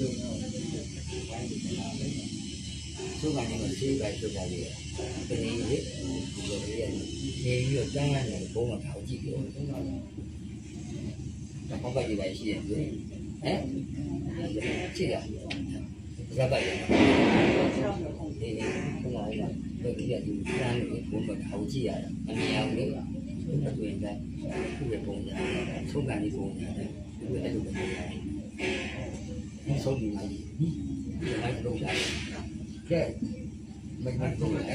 လို့တော့သူကနေဆေးပဲသူကလေးပနေလေးဒီလိုလေးနေပြီးတော့တန်းလိုက်တယ်ဘုံမထောက်ကြည့်လို့တော့ဘာကြီးပါရှိရဲ့ဟမ်ကြည့်ရဘာပါရဲ့ဒီနေ့ဘုံလိုက်တာတို့ကြည့်ရဒီတန်းလေးဘုံမထောက်ကြည့်ရတာမမြင်အောင်လေးပါအတွင်တိုင်းသူ့ရဲ့ပုံစံသူ့ကနေပုံစံသူ့ရဲ့အဲ့လိုပုံစံ ဆုံးဒီမှာကြီးဒီလိုက်တော့ပြရတယ်ကဲမင်းကတော့လည်း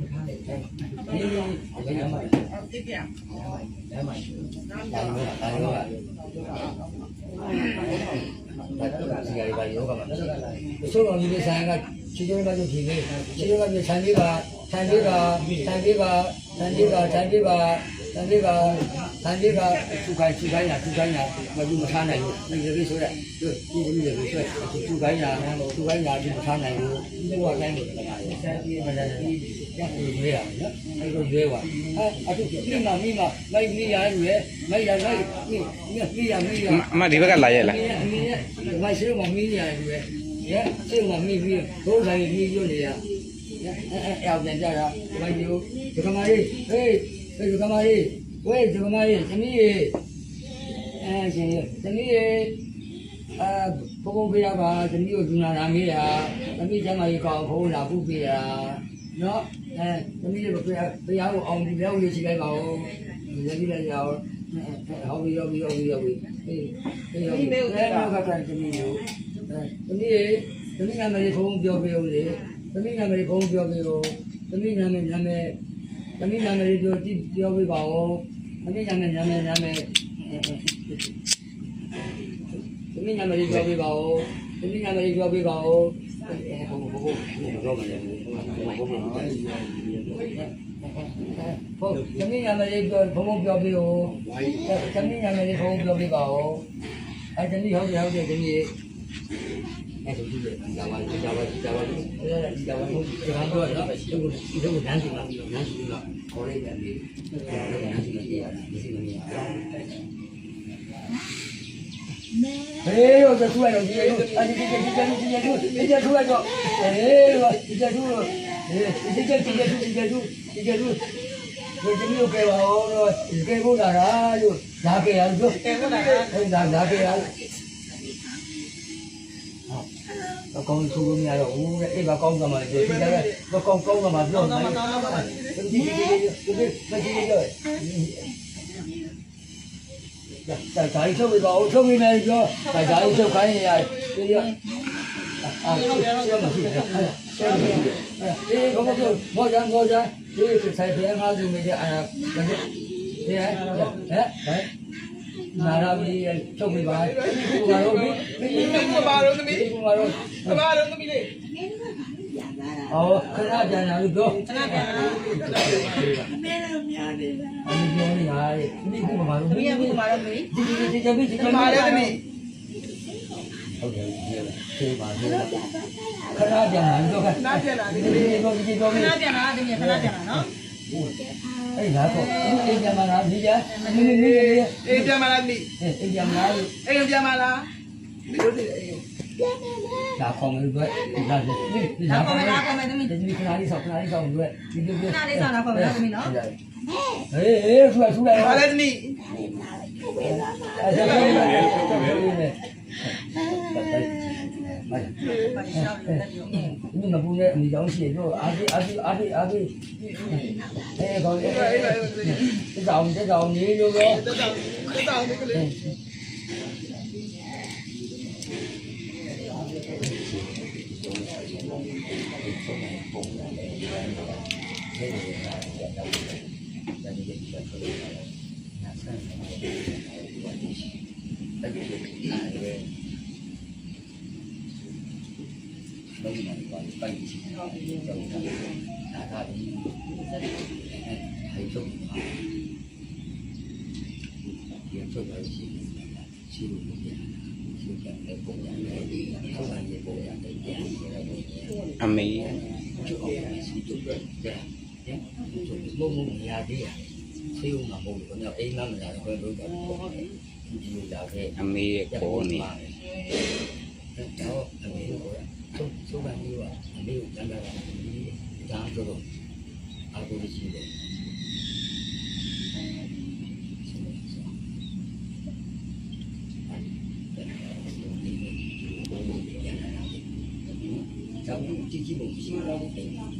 မထားလိုက်ဘူး။ဒီလိုလည်းရမှာ။ဟုတ်ပြီဗျာ။ရမှာ။ရမှာ။ဒါတော့ဒါတော့ဒါစီရီပါရောကမှာ။အချို့တော်ကြီးတွေဆိုင်ကခြေချိုးကကြည့်ပြီးခြေချိုးကကြည့်ဆန်လေးပါဆန်လေးပါဆန်လေးပါဆန်လေးပါဆန်လေးပါဆန်လေးပါ ။ဒါလေးကသူ့ကိုင်းသူ့ကိုင်းညာသူ့ကိုင်းညာမပြီးမထားနိုင်ဘူး။ဒီလိုဆိုရက်တို့ဒီလိုမျိုးဆိုရက်သူ့ကိုင်းညာနဲ့သူ့ကိုင်းညာပြီးမထားနိုင်ဘူး။သူ့ကိုင်းကိုတခါရေးဆက်ပြီးမလဲ။ရက်ကိုရွေးရမယ်နော်။အဲ့လိုရွေးပါ။အဲအခုဒီမှာမိမလိုက်မိရရွေးလိုက်ရလိုက်မိမိရမိရ။အမဒီဘက်ကလာရဲ့လား။မိရလိုက်ရှိတော့မိရရွေး။ရဲ့အဲ့မှာမိပြီးဘုရားဆိုင်မိပြနေရ။အဲ့အဲ့အောင်ပြန်ကြတာဒီလိုဒီကမာလေးဟေးဒီကမာလေး ဝေးဒီကမာလေးသမီးရေအဲရှင်သမီးရေအာဘုံဘုံဖေးရပါသမီးကိုဒူနာလာမေးတာသမီးကျမကြီးကောင်းဖုံးလာပုပေးတာနော်အဲသမီးရေဖေးဖေးရကိုအောင်ဒီလောက်ရေးချိလိုက်ပါဦးသမီးလည်းရအောင်ဟောပြီးရောပြီးရောပြီးရောပြီးအေးအေးရောပြီးအဲနောက်ကကန်သမီးကိုသမီးရေသမီးနာမည်ဖုံးပြောပြဦးလေသမီးနာမည်ဖုံးပြောပြဦးသမီးနာမည်နာမည်သ မီးနာမည်ပြောကြည့်ပြောပြပါဦးသမီးနာမည်နာမည်နာမည်သမီးနာမည်ပြောပြပါဦးသမီးနာမည်ပြောပြပါဦးအဲဘုံဘုံဘုံတော့မလဲဘုံဘုံဟုတ်သမီးနာမည်ပြောဘုံဘုံပြောပြဦးသမီးနာမည်ဖုံးပြောပြပါဦးအဲသမီးဟုတ်တယ်ဟုတ်တယ်သမီး အဲ့ဒါကြည့်ရတာဝါကြဝါကြဝါအဲ့ဒါကြဝါကိုကြဝါတော့တော့ရှိဘူးဒီလိုလမ်းစီလာလမ်းစီလာခေါ်လိုက်တယ်အဲ့ဒါလမ်းစီလာကြည့်ရတာဒီစီမင်းဟေးတော့သူ့ရောဒီလိုအဒီဒီဒီဒီဒီဒီဒီကျထူရတော့ဟေးတော့ဒီကျထူတော့ဒီကျဒီကျဒီကျဒီကျဒီကျဒီကနေ့ကဲပါတော့ကဲဖို့လာတာလို့လာခဲ့ရလို့ကဲဖို့လာတာဒါလာခဲ့ရလို့ bà con thu gom nhà đủ đấy bà con rồi mà rồi đi đây. Bà con câu rồi mà rồi mà đi đi đi đi rồi tại tại sao đi bỏ sao đi này chưa? Tại tại sao phải như này đi đi à xem mà xem đi không có được ngồi ra ngồi ra. Đi thầy thì em ra dùng mình đi à đấy đấy đấy. ဆက်မရှိဘူးအေးဘာမပြောမောကြမောကြဒီဆိုင်ပြန်ငါးစုမိတဲ့အာဒီဟဲ့ဟဲ့နာရာဘီချုပ်ပြီးပါဒီကူကတော့ဒီကဘာလို့သမီးဒီကူကတော့ကဘာလို့သမီးလေးဟောခဏပြန်လာလို့ပြောခဏပြန်လာအမေတို့များနေတာအမေပြောနေတာလေဒီကူမပါလို့သမီးကဘုမာတော့သမီးဒီဒီဒီဒီဒီဒီကဘာလဲသမီးဟုတ်တယ်ဒီပါဒီခဏပြန်လာလို့ပြောခခဏပြန်လာဒီသမီးဒီတော့ဒီတော့ခဏပြန်လာသမီးခဏပြန်လာနော် အဲ့ငါတော့အိမ်ပြန်မလားမိကြမိမိမိအိမ်ပြန်မလားမိအိမ်ပြန်မလားအိမ်ပြန်မလားတို့တယ်အိမ်ဒါကောင်းလို့ပဲဒီလားဒီလားကောင်းမယ်လားကောင်းမယ်သမီးဒီခဏလေးဆောက်ခဏလေးဆောက်လို့ဒီလိုခဏလေးဆောက်တာကောင်းမယ်သမီးနော်ဟေးဟေးဆူလိုက်ဆူလိုက်ပါလေသမီးအဲ့ဒါပဲ nhưng mà phụ nữ thì giống chị rồi aji aji aji aji thế còn cái dòng cái dòng gì luôn đó Thank you. đông mà còn tây chồng đã ra đến thấy chồng kiếm chồng ấy chỉ chịu một nhà chịu chẳng để bộ không phải về bộ nhà này nhà như là bộ nhà à mấy chỗ ở chỉ chỗ đấy nhé chỗ bố bố nhà đi à siêu mà bố có nhiều, ấy lắm là hơi đối cả Amir Kone. Cháu, Amir Kone. 나라와 미국 나라와 이 장소로 알고 계신 거예요. 자꾸 지키고 힘을 하고 있어요.